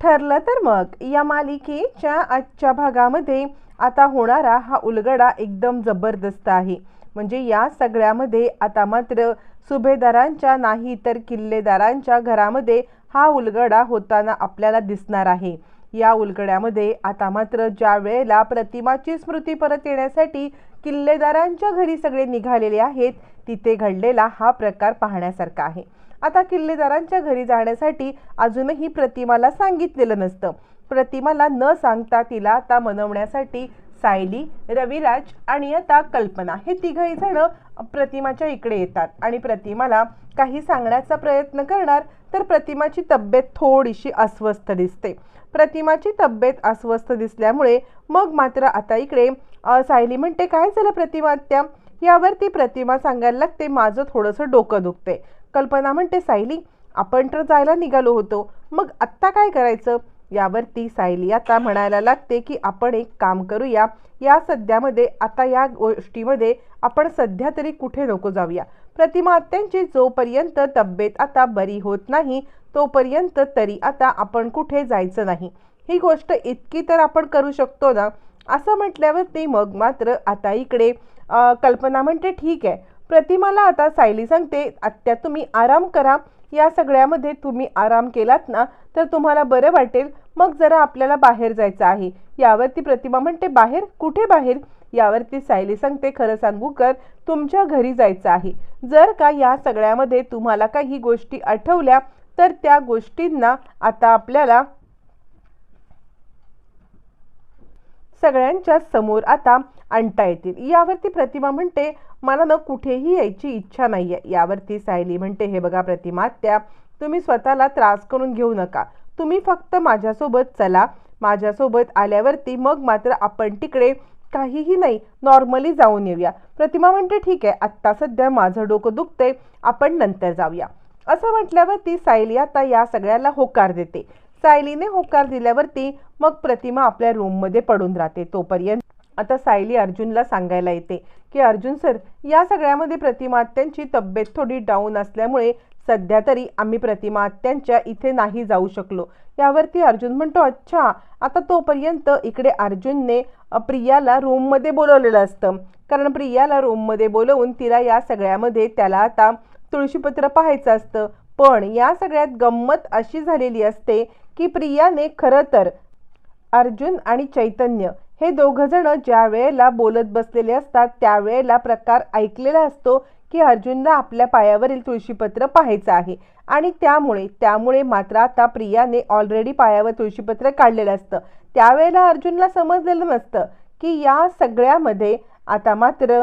ठरलं तर मग. या मालिकेच्या आजच्या भागामध्ये आता होणारा हा उलगडा एकदम जबरदस्त आहे. म्हणजे या सगळ्यामध्ये आता मात्र सुभेदारांच्या नाही तर किल्लेदारांच्या घरामध्ये हा उलगडा होताना आपल्याला दिसणार आहे. या उलगड्यामध्ये आता मात्र ज्या वेळेला प्रतिमाची स्मृती परत येण्यासाठी किल्लेदारांच्या घरी सगळे निघालेले आहेत तिथे घडलेला हा प्रकार पाहण्यासारखा आहे. आता किल्लेदारांच्या घरी जाण्यासाठी अजूनही प्रतिमाला सांगितलेलं नसतं. प्रतिमाला न सांगता तिला आता मनवण्यासाठी सायली रविराज आणि आता कल्पना हे तिघही जण प्रतिमाच्या इकडे येतात आणि प्रतिमाला काही सांगण्याचा प्रयत्न करणार तर प्रतिमाची तब्येत थोडीशी अस्वस्थ दिसते. प्रतिमाची तब्येत अस्वस्थ दिसल्यामुळे मग मात्र आता इकडे सायली म्हणते काय झालं प्रतिमा आत्या? यावरती प्रतिमा सांगायला लागते माझं थोडंसं डोकं दुखते कल्पना म्हणते सायली आपण तर जायला निघालो होतो. मग आत्ता काय करायचं? यावरती सायली आता म्हणायला लागते की आपण एक काम करूया. या सध्यामध्ये आता या गोष्टीमध्ये आपण सध्या तरी कुठे नको जाऊया. प्रतिमा आत्यांची जोपर्यंत तब्येत आता बरी होत नाही तोपर्यंत तरी आता आपण कुठे जायचं नाही. ही गोष्ट इतकी तर आपण करू शकतो ना? असं म्हटल्यावर ते मग मात्र आता इकडे कल्पना म्हणते ठीक आहे. प्रतिमाला आता सायली सांगते आत्या तुम्ही आराम करा. या सगळ्यामध्ये तुम्ही आराम केलात ना तर तुम्हाला बरं वाटेल. मग जरा आपल्याला बाहेर जायचं आहे. यावरती प्रतिमा म्हणते बाहेर? कुठे बाहेर? यावरती सायली सांगते खरं सांगू कर तुमच्या घरी जायचं आहे. जर का या सगळ्यामध्ये तुम्हाला काही गोष्टी आठवल्या तर त्या गोष्टींना आता आपल्याला सगळ्यांच्या समोर आता आणता येतील. यावरती प्रतिमा म्हणते मला ना कुठेही यायची इच्छा नाही आहे यावरती सायली म्हणते हे बघा प्रतिमा त्या तुम्ही स्वतःला त्रास करून घेऊ नका. तुम्ही फक्त माझ्यासोबत चला. माझ्यासोबत आल्यावरती मग मात्र आपण तिकडे काहीही नाही नॉर्मली जाऊन येऊया. प्रतिमा म्हणते ठीक आहे आत्ता सध्या माझं डोकं दुखतंय आपण नंतर जाऊया. असं म्हटल्यावरती सायली आता या सगळ्याला होकार देते. सायलीने होकार दिल्यावरती मग प्रतिमा आपल्या रूममध्ये पडून राहते. तोपर्यंत आता सायली अर्जुनला सांगायला येते की अर्जुन सर या सगळ्यामध्ये प्रतिमा त्यांची तब्येत थोडी डाऊन असल्यामुळे सध्या तरी आम्ही प्रतिमा त्यांच्या इथे नाही जाऊ शकलो. यावरती अर्जुन म्हणतो अच्छा आता तोपर्यंत इकडे अर्जुनने प्रियाला रूममध्ये बोलवलेलं असतं. कारण प्रियाला रूममध्ये बोलवून तिला या सगळ्यामध्ये त्याला आता तुळशीपत्र पाहायचं असतं. पण या सगळ्यात गंमत अशी झालेली असते की प्रियाने खरं तर अर्जुन आणि चैतन्य हे दोघंजणं ज्या वेळेला बोलत बसलेले असतात त्यावेळेला प्रकार ऐकलेला असतो की अर्जुनला आपल्या पायावरील तुळशीपत्र पाहायचं आहे. आणि त्यामुळे त्यामुळे मात्र आता प्रियाने ऑलरेडी पायावर तुळशीपत्र काढलेलं असतं. त्यावेळेला अर्जुनला समजलेलं नसतं की या सगळ्यामध्ये आता मात्र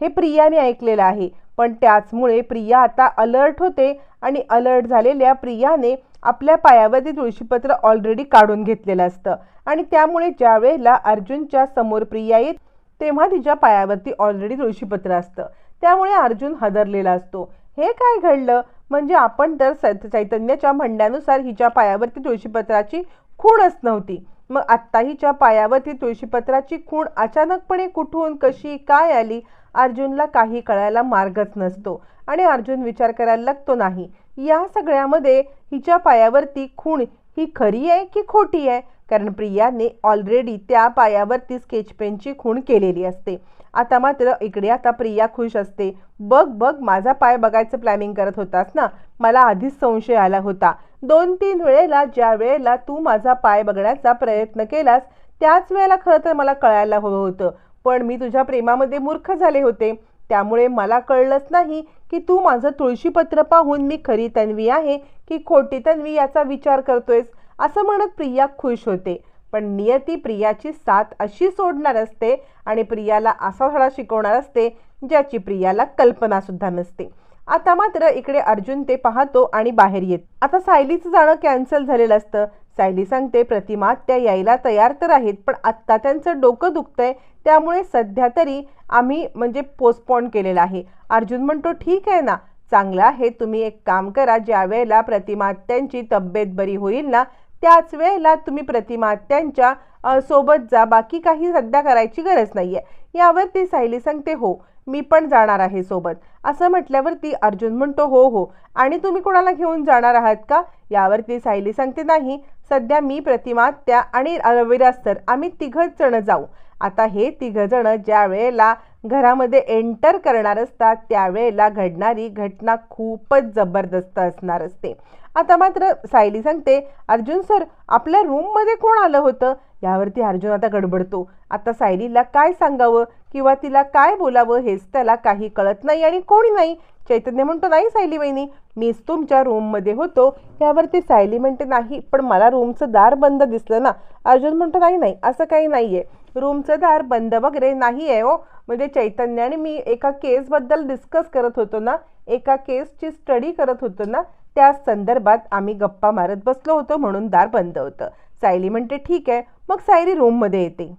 हे प्रियाने ऐकलेलं आहे. पण त्याचमुळे प्रिया आता अलर्ट होते आणि अलर्ट झालेल्या प्रियाने आपल्या पायावरती तुळशीपत्र ऑलरेडी काढून घेतलेलं असतं. आणि त्यामुळे ज्या वेळेला अर्जुनच्या समोर प्रिया येत तेव्हा तिच्या पायावरती ऑलरेडी तुळशीपत्र असतं. त्यामुळे अर्जुन हादरलेला असतो. हे काय घडलं? म्हणजे आपण तर चैतन्याच्या म्हणण्यानुसार हिच्या पायावरती तुळशीपत्राची खूणच नव्हती. मग आत्ता हिच्या पायावरती तुळशीपत्राची खूण अचानकपणे कुठून कशी काय आली? अर्जुनला काही कळायला मार्गच नसतो. आणि अर्जुन विचार करायला लागतो नाही. या सगळ्यामध्ये हिच्या पायावरती खूण ही खरी आहे की खोटी आहे? कारण प्रियाने ऑलरेडी त्या पायावरती स्केच पेनची खूण केलेली असते. आता मात्र इकडे आता प्रिया खुश असते. बघ बघ माझा पाय बघायचं प्लॅनिंग करत होतास ना? मला आधीच संशय आला होता. दोन तीन वेळेला ज्या वेळेला तू माझा पाय बघण्याचा प्रयत्न केलास त्याच वेळेला खरं तर मला कळायला हवं होतं. पण मी तुझ्या प्रेमामध्ये मूर्ख झाले होते. त्यामुळे मला कळलंच नाही की तू माझं तुळशीपत्र पाहून मी खरी तन्वी आहे की खोटी तन्वी याचा विचार करतोयस असं म्हणत प्रिया खुश होते. पण नियती प्रियाची साथ अशी सोडणार असते आणि प्रियाला असा धडा शिकवणार असते ज्याची प्रियाला कल्पना सुद्धा नसते. आता मात्र इकडे अर्जुन ते पाहतो आणि बाहेर येत. आता सायलीचं जाणं कॅन्सल झालेलं असतं. सायली सांगते प्रतिमा त्या यायला तयार तर आहेत पण आत्ता त्यांचं डोकं दुखतंय त्यामुळे सध्या तरी आम्ही म्हणजे पोस्टपोन केलेलं आहे. अर्जुन म्हणतो ठीक आहे ना चांगलं आहे तुम्ही एक काम करा ज्या वेळेला प्रतिमा त्यांची तब्येत बरी होईल ना त्याच वेळेला तुम्ही प्रतिमा त्यांच्यासोबत जा बाकी काही सध्या करायची गरज नाही आहे यावरती सायली सांगते हो मी पण जाणार आहे सोबत. असं म्हटल्यावरती अर्जुन म्हणतो हो हो. आणि तुम्ही कोणाला घेऊन जाणार आहात का? यावरती सायली सांगते नाही. सध्या मी प्रतिमा त्या आणि रविराज आम्ही तिघच जण जाऊ. आता हे तिघंजणं ज्या वेळेला घरामध्ये एंटर करणार असतात त्यावेळेला घडणारी घटना खूपच जबरदस्त असणार असते. आता मात्र सायली सांगते अर्जुन सर आपल्या रूममध्ये कोण आलं होतं? यावरती अर्जुन आता गडबडतो. आता सायलीला काय सांगावं किंवा तिला काय बोलावं हेच त्याला काही कळत नाही आणि कोणी नाही. चैतन्य म्हणतो नाही सायली वहिनी मीच तुमच्या रूममध्ये होतो. यावरती सायली म्हणते नाही पण मला रूमचं दार बंद दिसलं ना. अर्जुन म्हणतो नाही नाही असं काही नाही आहे रूमचं दार बंद वगैरे नाही आहे हो. म्हणजे चैतन्य आणि मी एका केसबद्दल डिस्कस करत होतो ना. एका केसची स्टडी करत होतो ना. त्या संदर्भात आम्ही गप्पा मारत बसलो होतो म्हणून दार बंद होतं. सायली म्हणते ठीक आहे. मग सायली रूममध्ये येते.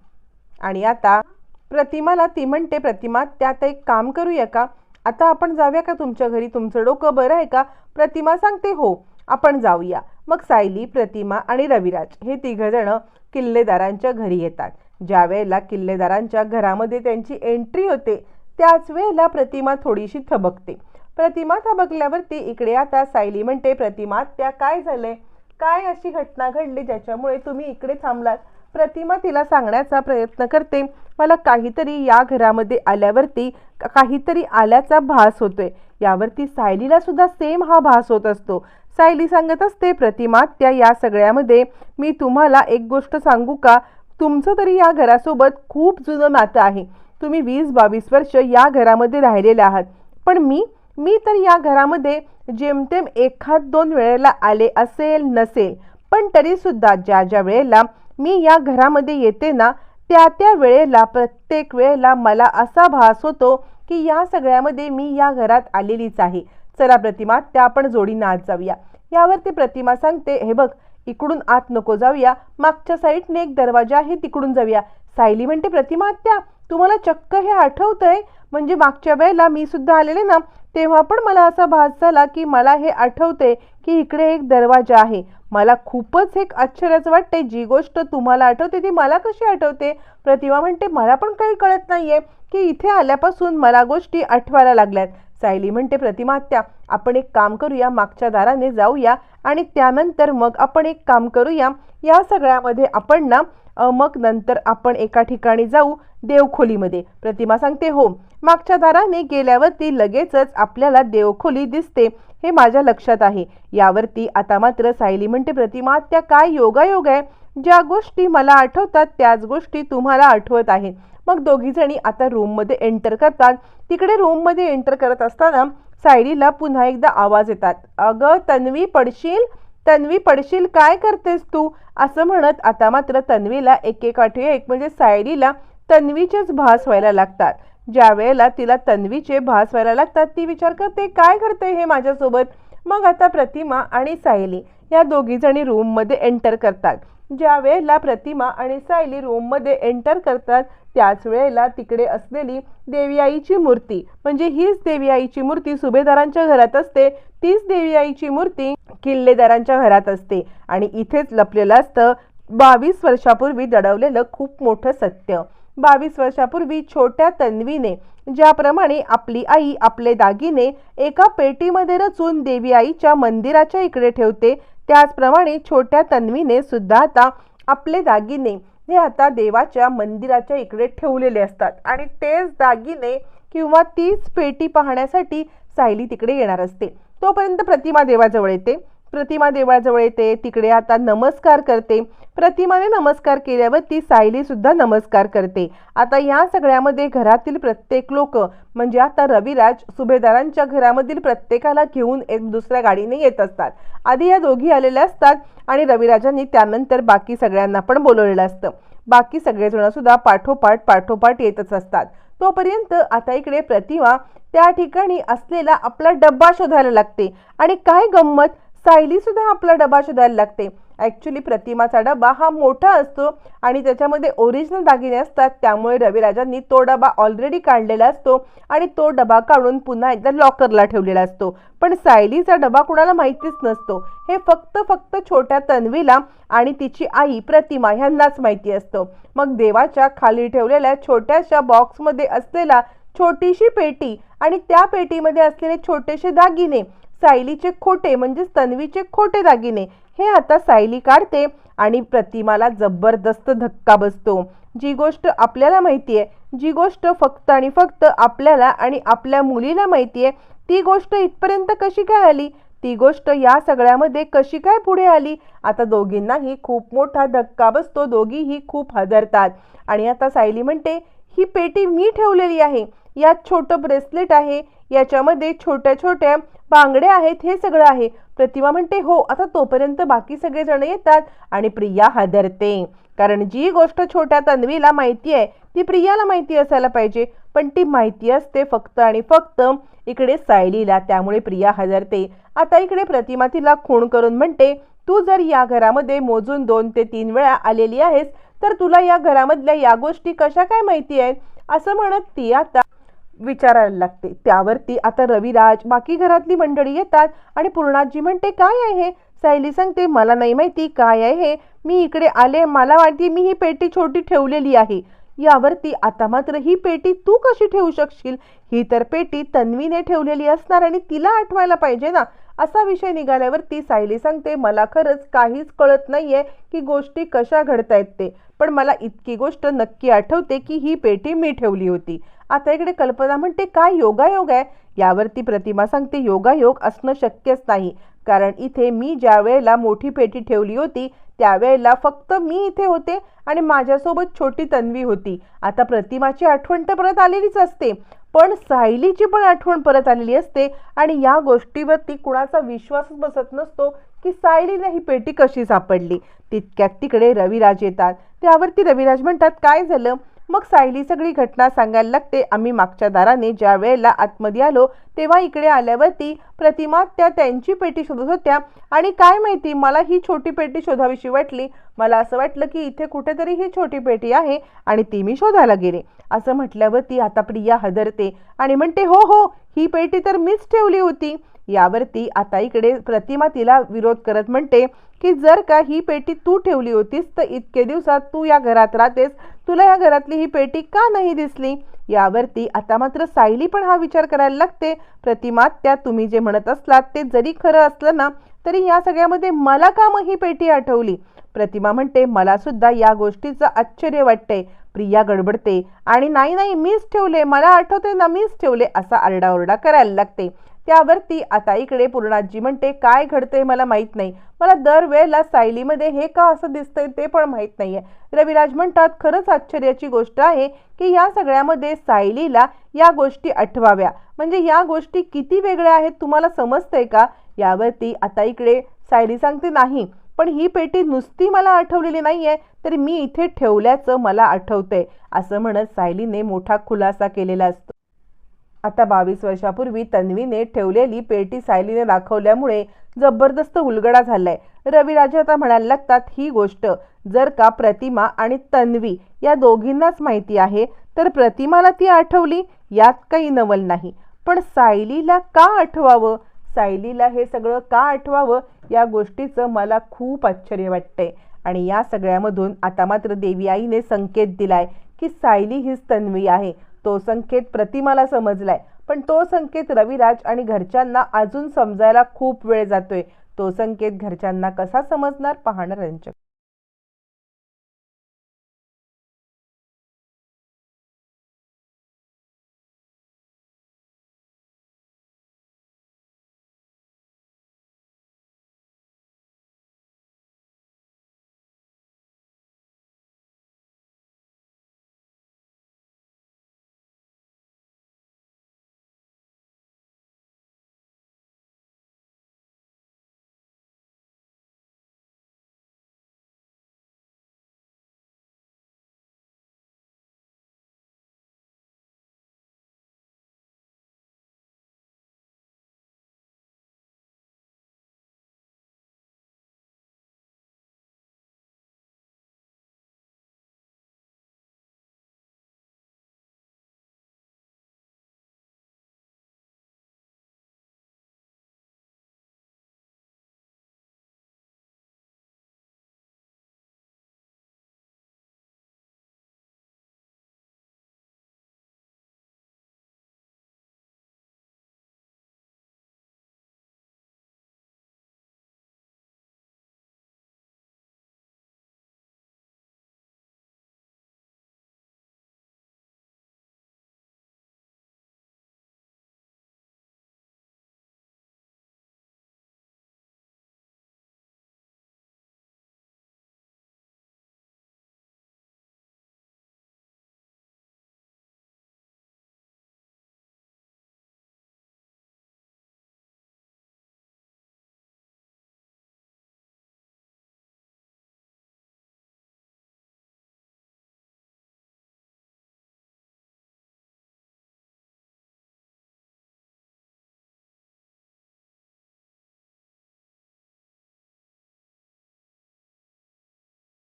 आणि आता प्रतिमाला ती म्हणते प्रतिमा त्यात एक काम करूया का? आता आपण जाऊया का तुमच्या घरी? तुमचं डोकं बरं आहे का? प्रतिमा सांगते हो आपण जाऊया. मग सायली प्रतिमा आणि रविराज हे तिघंजणं किल्लेदारांच्या घरी येतात. ज्या वेळेला किल्लेदारांच्या घरामध्ये त्यांची एंट्री होते त्याच वेळेला प्रतिमा थोडीशी थबकते. प्रतिमा थबकल्यावरती इकडे आता सायली म्हणते प्रतिमा त्या काय झाले काय अशी घटना घडली ज्याच्यामुळे तुम्ही इकडे थांबलात? प्रतिमा तिला सांगण्याचा प्रयत्न करते. मला काहीतरी या घरामध्ये आल्यावरती काहीतरी आल्याचा भास होतोय. यावरती सायलीला सुद्धा सेम हा भास होत असतो. सायली सांगत असते प्रतिमा त्या या सगळ्यामध्ये मी तुम्हाला एक गोष्ट सांगू का? तुमचं तरी या घरासोबत खूप जुनं नातं आहे. तुम्ही वीस बावीस वर्ष या घरामध्ये राहिलेले आहात. पण मी मी तर या घरामध्ये जेमतेम एखाद दोन वेळेला आले असेल नसेल पण तरीसुद्धा ज्या ज्या वेळेला मी या घरामध्ये येते ना त्या त्या वेळेला प्रत्येक वेळेला मला असा भास होतो की या सगळ्यामध्ये मी या घरात आलेलीच आहे. चला प्रतिमा त्या आपण जोडीनं आत जाऊया. यावरती प्रतिमा सांगते हे बघ इकडून आत नको जाऊया. मागच्या साईडने एक दरवाजा आहे तिकडून जाऊया. सायली म्हणते प्रतिमा आत्या तुम्हाला चक्क हे आठवतंय? म्हणजे मागच्या वेळेला मी सुद्धा आलेले ना तेव्हा पण मला असा भास झाला की मला हे आठवते की इकडे एक दरवाजा आहे. मला खूपच एक आश्चर्याचं वाटते. जी गोष्ट तुम्हाला आठवते ती मला कशी आठवते? प्रतिमा म्हणते मला पण काही कळत नाहीये की इथे आल्यापासून मला गोष्टी आठवायला लागल्यात. सायली म्हणते प्रतिमा त्या आपण एक काम करूया मागच्या दाराने जाऊया आणि त्यानंतर मग आपण एक काम करूया. या सगळ्यामध्ये आपण ना मग नंतर आपण एका ठिकाणी जाऊ देवखोलीमध्ये. प्रतिमा सांगते हो मागच्या दाराने गेल्यावरती लगेचच आपल्याला देवखोली दिसते. हे माझ्या लक्षात आहे. यावरती आता मात्र सायली म्हणते प्रतिमा त्या काय योगायोग आहे? ज्या गोष्टी मला आठवतात त्याच गोष्टी तुम्हाला आठवत आहेत. मग दोघी जणी आता रूममध्ये एंटर करतात. तिकडे रूममध्ये एंटर करत असताना सायलीला पुन्हा एकदा आवाज येतात. अगं तन्वी पडशील? तन्वी पडशील काय करतेस तू? असं म्हणत आता मात्र तन्वीला एक एक एक म्हणजे सायलीला तन्वीचेच भास व्हायला लागतात. ज्या वेळेला तिला तन्वीचे भास व्हायला लागतात ती विचार करते काय करते हे माझ्यासोबत? मग आता प्रतिमा आणि सायली या दोघी जणी रूममध्ये एंटर करतात. ज्या वेळेला प्रतिमा आणि सायली रूममध्ये एंटर करतात त्याच वेळेला तिकडे असलेली देवी आईची मूर्ती म्हणजे हीच देवी आईची मूर्ती सुभेदारांच्या घरात असते तीच देवी आईची मूर्ती किल्लेदारांच्या घरात असते. आणि इथेच लपलेलं असतं बावीस वर्षापूर्वी दडवलेलं खूप मोठं सत्य. बावीस वर्षापूर्वी छोट्या तन्वीने ज्याप्रमाणे आपली आई आपले दागिने एका पेटीमध्ये रचून देवी आईच्या मंदिराच्या इकडे ठेवते त्याचप्रमाणे छोट्या तन्वीने सुद्धा आता आपले दागिने हे आता देवाच्या मंदिराच्या इकडे ठेवलेले असतात. आणि तेच दागिने किंवा तीच पेटी पाहण्यासाठी सायली तिकडे येणार असते. तोपर्यंत प्रतिमा देवाजवळ येते. प्रतिमा देवाजवळ येते तिकडे आता नमस्कार करते. प्रतिमाने नमस्कार केल्यावर ती सायली सुद्धा नमस्कार करते. आता या सगळ्यामध्ये घरातील प्रत्येक लोक म्हणजे आता रविराज सुभेदारांच्या घरामधील प्रत्येकाला घेऊन एक दुसऱ्या गाडीने येत असतात. आधी या दोघी आलेल्या असतात आणि रविराजांनी त्यानंतर बाकी सगळ्यांना पण बोलवलेलं असतं. बाकी सगळेजण सुद्धा पाठोपाठ पाठोपाठ येतच असतात. तोपर्यंत आता इकडे प्रतिमा त्या ठिकाणी असलेला आपला डब्बा शोधायला लागते. आणि काय गंमत? सायली सुद्धा आपला डबा शोधायला लागते. ॲक्च्युली प्रतिमाचा डबा हा मोठा असतो आणि त्याच्यामध्ये ओरिजिनल दागिने असतात. त्यामुळे रविराजांनी तो डबा ऑलरेडी काढलेला असतो आणि तो डबा काढून पुन्हा एकदा लॉकरला ठेवलेला असतो. पण सायलीचा डबा कुणाला माहितीच नसतो. हे फक्त फक्त छोट्या तन्वीला आणि तिची आई प्रतिमा ह्यांनाच माहिती असतं. मग देवाच्या खाली ठेवलेल्या छोट्याशा बॉक्समध्ये असलेला छोटीशी पेटी आणि त्या पेटीमध्ये असलेले छोटेसे दागिने सायलीचे खोटे म्हणजेच तन्वीचे खोटे दागिने हे आता सायली काढते आणि प्रतिमाला जबरदस्त धक्का बसतो. जी गोष्ट आपल्याला माहिती आहे जी गोष्ट फक्त आणि फक्त आपल्याला आणि आपल्या मुलीला माहिती आहे ती गोष्ट इथपर्यंत कशी काय आली? ती गोष्ट या सगळ्यामध्ये कशी काय पुढे आली? आता दोघींनाही खूप मोठा धक्का बसतो दोघीही खूप हजरतात आणि आता सायली म्हणते ही पेटी मी ठेवलेली आहे. यात छोटं ब्रेसलेट आहे याच्यामध्ये छोट्या छोट्या बांगड्या आहेत हे सगळं आहे. प्रतिमा म्हणते हो आता तोपर्यंत बाकी सगळेजण येतात आणि प्रिया हादरते. कारण जी गोष्ट छोट्या तन्वीला माहिती आहे ती प्रियाला माहिती असायला पाहिजे. पण ती माहिती असते फक्त आणि फक्त इकडे सायलीला त्यामुळे प्रिया हजरते आता इकडे प्रतिमा तिला खूण करून म्हणते तू जर या घरामध्ये मोजून दोन ते तीन वेळा आलेली आहेस तर तुला या घरामधल्या या गोष्टी कशा काय माहिती आहेत? असं म्हणत ती आता विचारायला लागते. त्यावरती आता रविराज बाकी घरातली मंडळी येतात आणि पूर्णाजी म्हणते काय आहे? हे सायली सांगते मला नाही माहिती काय आहे. हे मी इकडे आले मला वाटते मी ही पेटी छोटी ठेवलेली आहे. यावरती आता मात्र ही पेटी तू कशी ठेवू शकशील? ही तर पेटी तन्वीने ठेवलेली असणार आणि तिला आठवायला पाहिजे ना? असा विषय निघाल्यावरती सायली सांगते मला खरंच काहीच कळत नाहीये की गोष्टी कशा घडतायत ते. पण मला इतकी गोष्ट नक्की आठवते की ही पेटी मी ठेवली होती. आता इकडे कल्पना म्हणते काय योगायोग आहे? यावरती प्रतिमा सांगते योगायोग असणं शक्यच नाही. कारण इथे मी ज्या वेळेला मोठी पेटी ठेवली होती त्यावेळेला फक्त मी इथे होते आणि माझ्यासोबत छोटी तन्वी होती. आता प्रतिमाची आठवण तर परत आलेलीच असते. पण सायलीची पण आठवण परत आलेली असते आणि या गोष्टीवरती कुणाचा विश्वासच बसत नसतो की सायलीला ही पेटी कशी सापडली. तितक्यात तिकडे रविराज येतात. त्यावरती रविराज म्हणतात काय झालं? मग सायली सगळी घटना सांगायला लागते. आम्ही मागच्या दाराने ज्या वेळेला आतमध्ये आलो तेव्हा इकडे आल्यावरती प्रतिमा त्या त्यांची पेटी शोधत होत्या. आणि काय माहिती मला ही छोटी पेटी शोधावीशी वाटली. मला असं वाटलं की इथे कुठेतरी ही छोटी पेटी आहे आणि ती मी शोधायला गेले. असं म्हटल्यावरती आता प्रिया हदरते आणि म्हणते हो हो ही पेटी तर मीच ठेवली होती. यावरती आता इकडे प्रतिमा तिला विरोध करत म्हणते की जर का ही पेटी तू ठेवली होतीस तर इतके दिवसात तू या घरात राहतेस. तुला या घरातली ही पेटी का नाही दिसली? यावरती आता मात्र सायली पण हा विचार करायला लागते. प्रतिमा त्या तुम्ही जे म्हणत असलात ते जरी खरं असलं ना तरी या सगळ्यामध्ये मला का मग ही पेटी आठवली? प्रतिमा म्हणते मला सुद्धा या गोष्टीचं आश्चर्य वाटते प्रिया गडबडते. आणि नाही नाही मीच ठेवले मला आठवते ना मीच ठेवले असा आरडाओरडा करायला लागते. त्यावरती आता इकडे पूर्णाजी म्हणते काय घडतंय मला माहीत नाही. मला दरवेळेला सायलीमध्ये हे का असं दिसतंय ते पण माहीत नाही आहे रविराज म्हणतात खरंच आश्चर्याची गोष्ट आहे की या सगळ्यामध्ये सायलीला या गोष्टी आठवाव्या. म्हणजे या गोष्टी किती वेगळ्या आहेत तुम्हाला समजतंय का? यावरती आता इकडे सायली सांगते नाही पण ही पेटी नुसती मला आठवलेली नाही आहे तर मी इथे ठेवल्याचं मला आठवतंय. असं म्हणत सायलीने मोठा खुलासा केलेला असतो. आता बावीस वर्षापूर्वी तन्वीने ठेवलेली पेटी सायलीने दाखवल्यामुळे जबरदस्त उलगडा झालाय. रविराजे आता म्हणायला लागतात ही गोष्ट जर का प्रतिमा आणि तन्वी या दोघींनाच माहिती आहे तर प्रतिमाला ती आठवली? यात काही नवल नाही. पण सायलीला का आठवावं? सायलीला हे सगळं का आठवावं? या गोष्टीचं मला खूप आश्चर्य वाटतंय. आणि या सगळ्यामधून आता मात्र देवी आईने संकेत दिलाय की सायली हीच तन्वी आहे. तो संकेत प्रतिमाला समजलाय. पण तो संकेत रविराज आणि घरच्यांना अजून समजायला खूप वेळ जातोय. तो संकेत घरच्यांना कसा समजणार? पाहणार रंजक